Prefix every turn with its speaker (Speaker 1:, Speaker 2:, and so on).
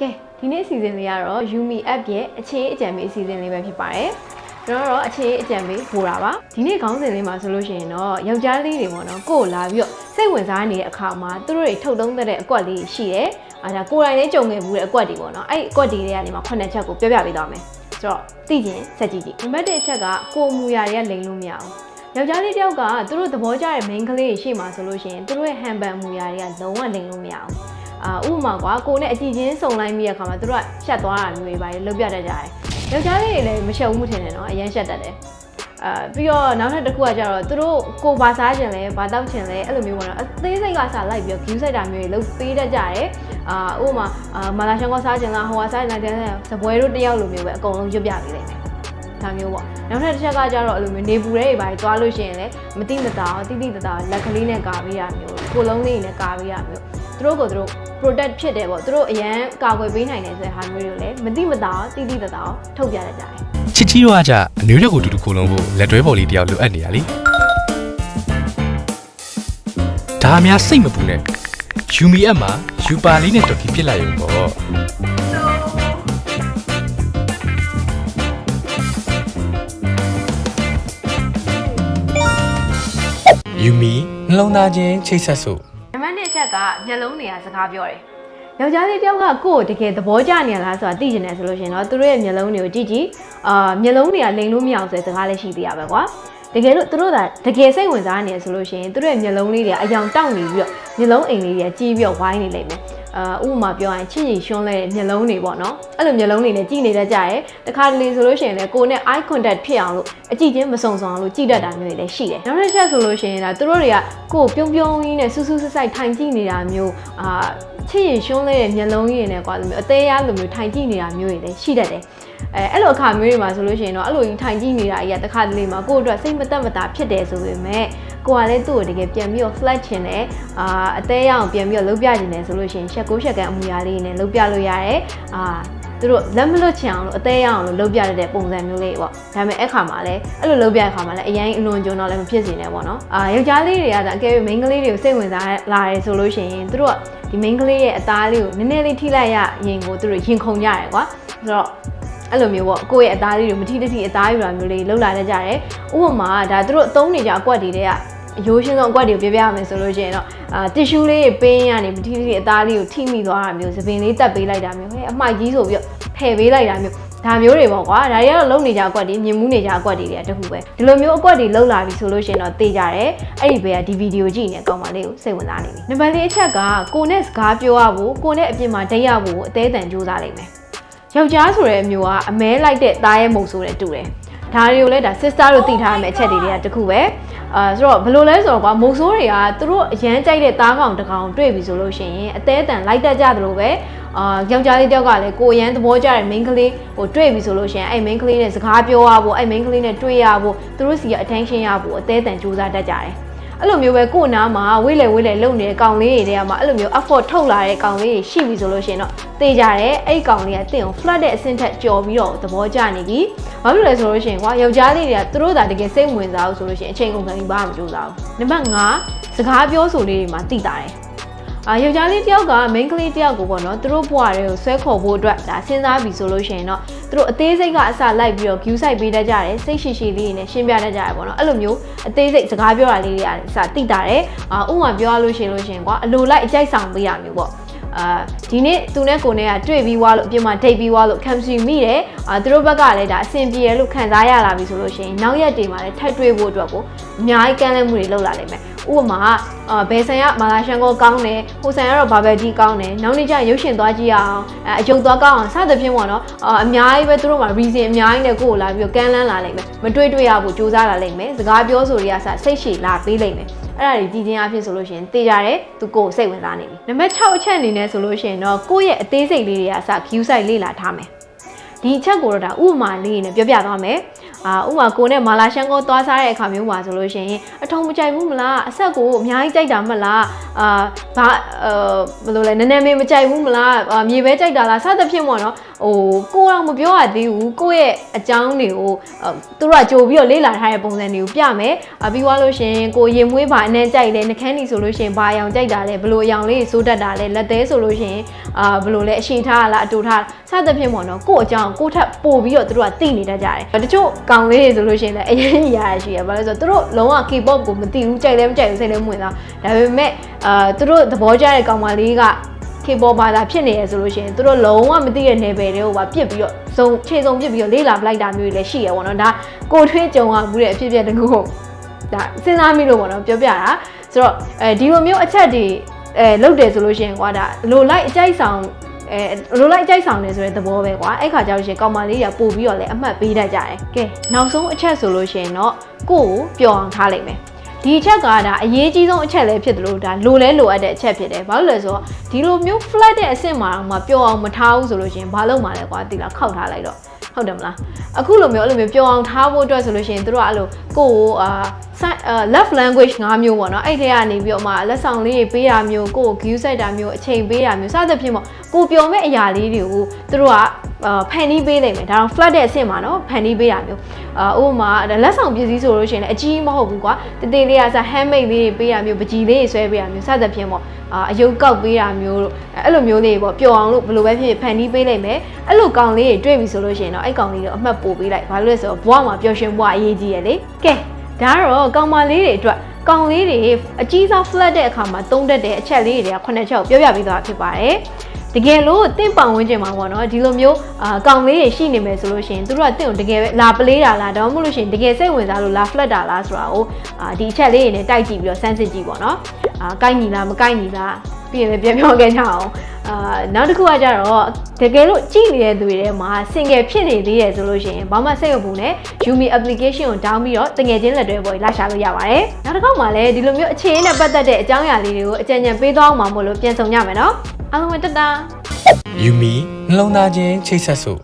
Speaker 1: ကဲဒီနေ့အစီအစဉ်လေးကတော့ Yumi app ရဲ့အခြေအကြံပေးအစီအစဉ်လေးပဲဖြစ်ပါတယ်ကျွန်တော်တို့အခြေအကြံပေးပို့တာပါဒီနေ့ခေါင်းစဉ်လေးမှာဆိုလို့ရှိရင်တော့ယောက်ျားလေးတွေပေါ့နော်ကိုယ်လာပြီးတော့စိတ်ဝင်စားနေတဲ့အခါမှာသူတို့တွေထုတ်သုံးတဲ့အကွက်လေးရှိတယ်အဲဒါကိုယ်တိုင်လည်းကြုံခဲ့ဘူးတဲ့အကွက်တွေပေါ့နော်အဲ့ဒီအကွက်တွေတွေကနေမှခုနှစ်ချက်ကိုပြောပြပေးသွားမယ်ဆိုတော့သိကျင်စက်ကြည့်ကြည့်နံပါတ်1အချက်ကကိုယ်မူရာတွေကလိန်လို့မရအောင်ယောက်ျားလေးတယောက်ကသူတို့သဘောကျတဲ့ main ကလေးရှေ့မှာဆိုလို့ရှိရင်သူတို့ရဲ့ handbag မူရာတွေကလုံးဝလိန်လို့မရအောင် အာဥပမာကွာကိုနဲ့အကြည့်ချင်းစုံလိုက်မိတဲ့ခါမှာသူတို့ကရှက်သွားတာမျိုးတွေပါလေလုတ်ပြတတ်ကြတယ်။ယောက်ျားလေးတွေလည်းမရှက်ဘူးမထင်နဲ့နော်အရန်ရှက်တတ်တယ်။အာပြီးတော့နောက်ထပ်တစ်ခုကကြတော့သူတို့ကိုဘာစားခြင်းလဲဘာတောက်ခြင်းလဲအဲ့လိုမျိုးပေါ့နော်အသေးစိတ်ကစားလိုက်ပြီးတော့ view ဆိုင်တာမျိုးတွေလုတ်ပေးတတ်ကြတယ်။အာဥပမာအာမာလာရှန်ကစားခြင်းလားဟိုဟာစားခြင်းလားတဲ့စပွဲတို့တယောက်လိုမျိုးပဲအကုန်လုံးရွတ်ပြပေးလိုက်မယ်။ဒါမျိုးပေါ့နောက်ထပ်တစ်ချက်ကကြတော့အဲ့လိုမျိုးနေပူတဲ့တွေပါသွားလို့ရှိရင်လည်းမတိမတာတိတိတတာလက်ကလေးနဲ့ကာပေးရမျိုးကိုလုံးလေးနဲ့ကာပေးရမျိုး သူတို့ကိုသူတို့ product ဖြစ်တယ်ပေါ့သူတို့အရန်ကာကွယ်ပေးနိုင်တယ်ဆိုတဲ့ဟာမျိုးတွေကိုလည်းမတိမတာတိတိတတာထုတ်ပြရကြတယ်
Speaker 2: ချစ်ကြီးတို့ကကြအမျိုးရက်ကိုတူတူခိုးလုံးဖို့လက်တွဲပေါ်လေးတယောက်လိုအပ်နေရလေဒါအများစိတ်မပူနဲ့ယူမီအပ်မှာယူပါလေးနဲ့တော်ကီဖြစ်လာရုံပေါ့ယူမီနှလုံးသားချင်းချိတ်ဆက်စို့
Speaker 1: နံပါတ်1အချက်ကမျက်လုံးတွေကစကားပြောတယ်ယောက်ျားလေးတယောက်ကကိုယ့်ကိုတကယ်သဘောကျနေရလားဆိုတာသိကျင်တယ်ဆိုလို့ရှိရင်တော့သူတို့ရဲ့မျက်လုံးတွေကိုကြည့်ကြည့်အာမျက်လုံးတွေကလိန်လို့မရအောင်ဆိုတဲ့စကားလည်းရှိသေးရပဲကွာတကယ်လို့သူတို့ကတကယ်စိတ်ဝင်စားနေရဆိုလို့ရှိရင်သူတို့ရဲ့မျက်လုံးလေးတွေကအယောင်တောက်နေပြီးတော့မျက်လုံးအိမ်လေးတွေကကြီးပြီးတော့ဝိုင်းနေလိမ့်မယ် အာဥပမာပြောရင်ချစ်ရီရှွန်းလဲတဲ့မျက်လုံးတွေပေါ့နော်အဲ့လိုမျက်လုံးတွေနဲ့ကြည့်နေတတ်ကြရဲတခါတလေဆိုလို့ရှိရင်လည်းကိုယ်နဲ့ eye contact ဖြစ်အောင်လို့အကြည့်ချင်းမစုံစုံအောင်လို့ကြည့်တတ်တာမျိုးတွေလည်းရှိတယ်နောက်တစ်ချက်ဆိုလို့ရှိရင်ဒါသူတို့တွေကကိုယ်ပြုံးပြုံးကြီးနဲ့ဆူဆူဆဆိုင်ထိုင်ကြည့်နေတာမျိုးအာ ချစ်ရီရှွန်းလဲတဲ့မျက်လုံးကြီးတွေနဲ့ကွာလိုမျိုးအသေးအားလိုမျိုးထိုင်ကြည့်နေတာမျိုးတွေလည်းရှိတတ်တယ်အဲအဲ့လိုအခါမျိုးတွေမှာဆိုလို့ရှိရင်တော့အဲ့လိုကြီးထိုင်ကြည့်နေတာကြီးကတခါတလေမှာကိုယ့်အတွက်စိတ်မသက်မသာဖြစ်တယ်ဆိုပေမဲ့ကိုကလည်းသူ့ကိုတကယ်ပြန်ပြီးတော့ flat ချင်တယ်အာအသေးရအောင်ပြန်ပြီးတော့လှုပ်ပြချင်တယ်ဆိုလို့ရှိရင်ရှက်ကိုရှက်ကန်အမူအရာလေးတွေနဲ့လှုပ်ပြလို့ရတယ်အာ သူတို့လက်မလွတ်ချင်အောင်လို့အသေးရအောင်လို့လှုပ်ပြရတဲ့ပုံစံမျိုးလေးပေါ့ဒါပေမဲ့အဲ့ခါမှာလည်းအဲ့လိုလှုပ်ပြတဲ့ခါမှာလည်းအရင်အလွန်ကျွန်းတော့လည်းမဖြစ်စေနဲ့ပေါ့နော်အာယောက်ျားလေးတွေကဒါအကယ်၍ main ကလေးတွေကိုစိတ်ဝင်စားလာတယ်ဆိုလို့ရှိရင်သူတို့ကဒီ main ကလေးရဲ့အသားလေးကိုနည်းနည်းလေးထိလိုက်ရရင်ကိုသူတို့ရင်ခုန်ကြတယ်ကွာဆိုတော့အဲ့လိုမျိုးပေါ့ကိုယ့်ရဲ့အသားလေးတွေမထိတထိအသားယူတာမျိုးလေးလှုပ်လာတတ်ကြတယ်ဥပမာဒါသူတို့အသုံးနေကြအကွက်တွေတဲ့က အရိုးရှင်းဆုံးအကွက်တွေကိုပြောပြရမယ်ဆိုလို့ရှိရင်တော့အာတစ်ရှူးလေးတွေပင်းရနေမထိတထိအသားလေးကိုထိမိသွားတာမျိုးသပင်လေးတက်ပေးလိုက်တာမျိုးဟဲ့အမှိုက်ကြီးဆိုပြီးတော့ဖယ်ပေးလိုက်တာမျိုးဒါမျိုးတွေပေါ့ကွာဒါတွေကတော့လုံနေကြအကွက်တွေမြင်မှုနေကြအကွက်တွေတွေကတခုပဲဒီလိုမျိုးအကွက်တွေလှုပ်လာပြီဆိုလို့ရှိရင်တော့သိကြတယ်အဲ့ဒီဘက်ကဒီဗီဒီယိုကြည့်နေအကောင်မလေးကိုစိတ်ဝင်စားနေပြီနံပါတ်၄အချက်ကကိုနဲ့စကားပြောရဖို့ကိုနဲ့အပြင်မှာဒိတ်ရဖို့ကိုအသေးအတန်ကြိုးစားလိုက်မယ်ယောက်ျားဆိုတဲ့အမျိုးကအမဲလိုက်တဲ့သားရဲ့မုံဆိုတဲ့တူတယ် ဒါတွေကိုလည်းဒါ sister တို့သိထားရမယ့်အချက်တွေတွေကတခုပဲအာဆိုတော့ဘယ်လိုလဲဆိုတော့ကွာမုံဆိုးတွေကသူတို့အရန်ကြိုက်တဲ့သားကောင်တစ်ကောင်တွေ့ပြီဆိုလို့ရှိရင်အသေးအတန်လိုက်တတ်ကြသလိုပဲအာယောက်ျားလေးတယောက်ကလည်းကိုယ်အရန်သဘောကျတဲ့ main ကလေးဟိုတွေ့ပြီဆိုလို့ရှိရင်အဲ့ main ကလေးနဲ့စကားပြောရဖို့အဲ့ main ကလေးနဲ့တွေ့ရဖို့သူတို့စီက attention ရဖို့အသေးအတန်စူးစမ်းတတ်ကြတယ် အဲ့လိုမျိုးပဲကို့နားမှာဝိလေဝိလေလုံနေတဲ့ကောင်လေးတွေတဲမှာအဲ့လိုမျိုး effort ထုတ်လာတဲ့ကောင်လေးတွေရှိပြီဆိုလို့ရှိရင်တော့တေးကြတယ်အဲ့ဒီကောင်လေးကတင့်ကို flat တဲ့အဆင့်ထက်ကျော်ပြီးတော့သဘောကျနေပြီဘာလို့လဲဆိုလို့ရှိရင်ကွာယောက်ျားလေးတွေကသူတို့သာတကယ်စိတ်ဝင်စားလို့ဆိုလို့ရှိရင်အချိန်ကုန်ခံပြီးဘာမှမကြိုးစားဘူးနံပါတ်5စကားပြောဆိုလေးတွေမှာတိတာတယ် အာယောက်ျားလေးတယောက်က main ကလေးတယောက်ကိုပေါ့နော်သူတို့ဘွားတွေကိုဆွဲခေါ်ဖို့အတွက်ဒါစဉ်းစားပြီဆိုလို့ရှိရင်တော့သူတို့အသေးစိတ်ကအစလိုက်ပြီးတော့ view site ပေးတတ်ကြတယ်စိတ်ရှိရှိလေးနဲ့ရှင်းပြတတ်ကြတယ်ပေါ့နော်အဲ့လိုမျိုးအသေးစိတ်စကားပြောတာလေးတွေအစတိတာတယ်အာဥပမာပြောရလို့ရှိရင်လို့ရှိရင်ကွာအလိုလိုက်အကြိုက်ဆောင်ပေးရမျိုးပေါ့ အာဒီနေ့သူနဲ့ကိုနဲ့ကတွေ့ပြီးွားလို့အပြင်မှာဒိတ်ပြီးွားလို့ခံစီမိတယ်အာသူတို့ဘက်ကလည်းဒါအဆင်ပြေရလို့ခံစားရလာပြီဆိုလို့ရှိရင်နောက်ရက်တွေမှာလည်းထပ်တွေ့ဖို့အတွက်ကိုအများကြီးကမ်းလှမ်းမှုတွေလုပ်လာနိုင်မယ်ဥပမာအာဘယ်ဆန်ကမာလာရှန်ကိုကောင်းတယ်ဟိုဆန်ကတော့ဘာဘယ်ကြီးကောင်းတယ်နောက်နေ့ကျရင်ရုပ်ရှင်သွားကြည့်ရအောင်အဲအယုံသွားကောင်းအောင်စသဖြင့်ပေါ့နော်အာအများကြီးပဲသူတို့မှာ reason အများကြီးနဲ့ကိုယ့်ကိုလာပြီးတော့ကမ်းလှမ်းလာနိုင်မယ်မတွေ့တွေ့ရဖို့စူးစမ်းလာနိုင်မယ်စကားပြောဆိုတွေကစစိတ်ရှည်လာပေးနိုင်မယ် အဲ့ဒါတွေကြည်ချင်းအဖြစ်ဆိုလို့ရှိရင်သိကြတယ်သူကိုယ်စိတ်ဝင်စားနေပြီနံပါတ်6အချက်အနေနဲ့ဆိုလို့ရှိရင်တော့ကိုယ့်ရဲ့အသေးစိတ်လေးတွေကအစ view site လေ့လာထားမယ်ဒီအချက်ကိုတော့ဒါဥပမာလေးနဲ့ပြောပြသွားမယ် အာဥပမာကိုနဲ့မာလာရှန်ကိုသွားစားတဲ့အခါမျိုးပါဆိုလို့ရှိရင်အထုံမကြိုက်ဘူးမလားအဆက်ကိုအများကြီးကြိုက်တာမလားအာဘာအဲဘယ်လိုလဲနည်းနည်းမေးမကြိုက်ဘူးမလားအာမြေပဲကြိုက်တာလားစသဖြင့်ပေါ့နော်ဟိုကိုတော့မပြောရသေးဘူးကိုယ့်ရဲ့အကြောင်းတွေကိုအာသူတို့ကကြိုပြီးတော့လေ့လာထားတဲ့ပုံစံတွေကိုပြမယ်အာပြီးသွားလို့ရှိရင်ကိုရင်မွေးပါအနှဲကြိုက်တယ်နှကန်းနီဆိုလို့ရှိရင်ဘာအရောင်ကြိုက်တာလဲဘယ်လိုအရောင်လေးစိုးတတ်တာလဲလက်သေးဆိုလို့ရှိရင်အာဘယ်လိုလဲအရှိန်ထားလားအတူထားစသဖြင့်ပေါ့နော်ကိုယ့်အကြောင်းကိုယ့်ထက်ပို့ပြီးတော့သူတို့ကသိနေတတ်ကြတယ်တချို့ကောင်လေးတွေဆိုလို့ရှိရင်လည်းအရင်ကြီးရရရှိရဘာလဲဆိုတော့သူတို့လုံးဝ K-pop ကိုမသိဘူးကြိုက်လည်းမကြိုက်ဘူးစိတ်လည်းမဝင်သားဒါပေမဲ့အာသူတို့သဘောကျတဲ့ကောင်မလေးက K-pop ဘာသာဖြစ်နေရဆိုလို့ရှိရင်သူတို့လုံးဝမသိတဲ့ level တွေကိုပါပြစ်ပြီးတော့စုံခြေစုံပြစ်ပြီးတော့လေ့လာပလိုက်တာမျိုးတွေလည်းရှိရပါတော့ဒါကိုထွေးကြုံရမှုတဲ့အဖြစ်အပျက်တကူကိုဒါစဉ်းစားမိလို့ပေါ့နော်ပြောပြတာဆိုတော့အဲဒီလိုမျိုးအချက်တွေအဲလုပ်တယ်ဆိုလို့ရှိရင်ကွာဒါလိုလိုက်အကြိုက်ဆောင် အဲလိုလိုက်ကြိုက်ဆောင်နေဆိုတဲ့သဘောပဲကွာအဲ့ခါကျလို့ရှိရင်ကောင်မလေးတွေကပို့ပြီးတော့လည်းအမှတ်ပေးတတ်ကြတယ်ကဲနောက်ဆုံးအချက်ဆိုလို့ရှိရင်တော့ကိုယ့်ကိုပျော်အောင်ထားလိုက်မယ်ဒီအချက်ကဒါအရေးကြီးဆုံးအချက်လည်းဖြစ်တယ်လို့ဒါလိုလဲလိုအပ်တဲ့အချက်ဖြစ်တယ်ဘာလို့လဲဆိုတော့ဒီလိုမျိုး flat တဲ့အဆင့်မှာတော့မပျော်အောင်မထားဘူးဆိုလို့ရှိရင်ဘာလုပ်မှာလဲကွာဒီလားခောက်ထားလိုက်တော့ ဟုတ်တယ်မလားအခုလိုမျိုးအဲ့လိုမျိုးပျော်အောင်ထားဖို့အတွက်ဆိုလို့ရှိရင်တို့ကအဲ့လိုကိုယ့်ကိုအာ sign- အာ love language ၅မျိုးပေါ့နော်အဲ့ထဲကနေပြီးတော့မှလက်ဆောင်လေးတွေပေးတာမျိုးကိုယ့်ကို view စိုက်တာမျိုးအချိန်ပေးတာမျိုးစသဖြင့်ပေါ့ကိုပျော်မဲ့အရာလေးတွေကိုတို့ကအာ ဖန်တီးပေးနိုင်မယ်ဒါတော့ flat တဲ့အဆင့်မှာနော်ဖန်တီးပေးတာမျိုးအာဥပမာဒါလက်ဆောင်ပစ္စည်းဆိုလို့ရှိရင်လည်းအကြီးမဟုတ်ဘူးကွာတသေးလေးကစား handmade လေးတွေပေးတာမျိုးပကြီးလေးတွေဆွဲပေးတာမျိုးစသဖြင့်ပေါ့အာအယုတ်ကောက်ပေးတာမျိုးတို့အဲ့လိုမျိုးလေးတွေပေါ့ပျော်အောင်လို့ဘယ်လိုပဲဖြစ်ဖြစ်ဖန်တီးပေးလိုက်မယ်အဲ့လိုကောင်လေးတွေတွေ့ပြီဆိုလို့ရှိရင်တော့အဲ့ကောင်လေးတွေအမှတ်ပို့ပေးလိုက်ဘာလို့လဲဆိုတော့ဘဝမှာပျော်ရွှင်ဘဝအရေးကြီးရလေကဲဒါကတော့ကောင်မလေးတွေအတွက်ကောင်လေးတွေအကြီးစား flat တဲ့အခါမှာသုံးတတ်တဲ့အချက်လေးတွေကခုနှစ်ချက်ကိုပြောပြပြီးသားဖြစ်ပါတယ် တကယ်လို့တင့်ပောင်ဝန်းကျင်မှာပေါ့နော်ဒီလိုမျိုးအာကောင်လေးတွေရှိနေမယ်ဆိုလို့ရှိရင်သူတို့ကတင့်ကိုတကယ်ပဲလာပလေးတာလားဒါမှမဟုတ်လို့ရှိရင်တကယ်စိတ်ဝင်စားလို့လာ flat တာလားဆိုတာကိုအာဒီအချက်လေးတွေနဲ့တိုက်ကြည့်ပြီးတော့စမ်းစစ်ကြည့်ပေါ့နော်အာကိုက်ညီလားမကိုက်ညီလားပြီးရင်လည်းပြန်ပြောခဲ့ကြအောင်အာနောက်တစ်ခုကကြတော့တကယ်လို့ကြည့်နေတဲ့သူတွေထဲမှာ single ဖြစ်နေသေးတယ်ဆိုလို့ရှိရင်ဘာမှစိတ်မပူနဲ့ Yumi application ကို down ပြီးတော့တကယ်ချင်းလက်တွဲပေါ်လာရှာလို့ရပါတယ်နောက်တစ်ခေါက်မှာလည်းဒီလိုမျိုးအခြေအနေနဲ့ပတ်သက်တဲ့အကြောင်းအရာလေးတွေကိုအကြံဉာဏ်ပေးသွားအောင်ပါမို့လို့ပြန်ဆောင်ကြမယ်နော် အားလုံးပဲတတား
Speaker 2: ယူမီနှလုံးသားချင်းချိတ်ဆက်စို့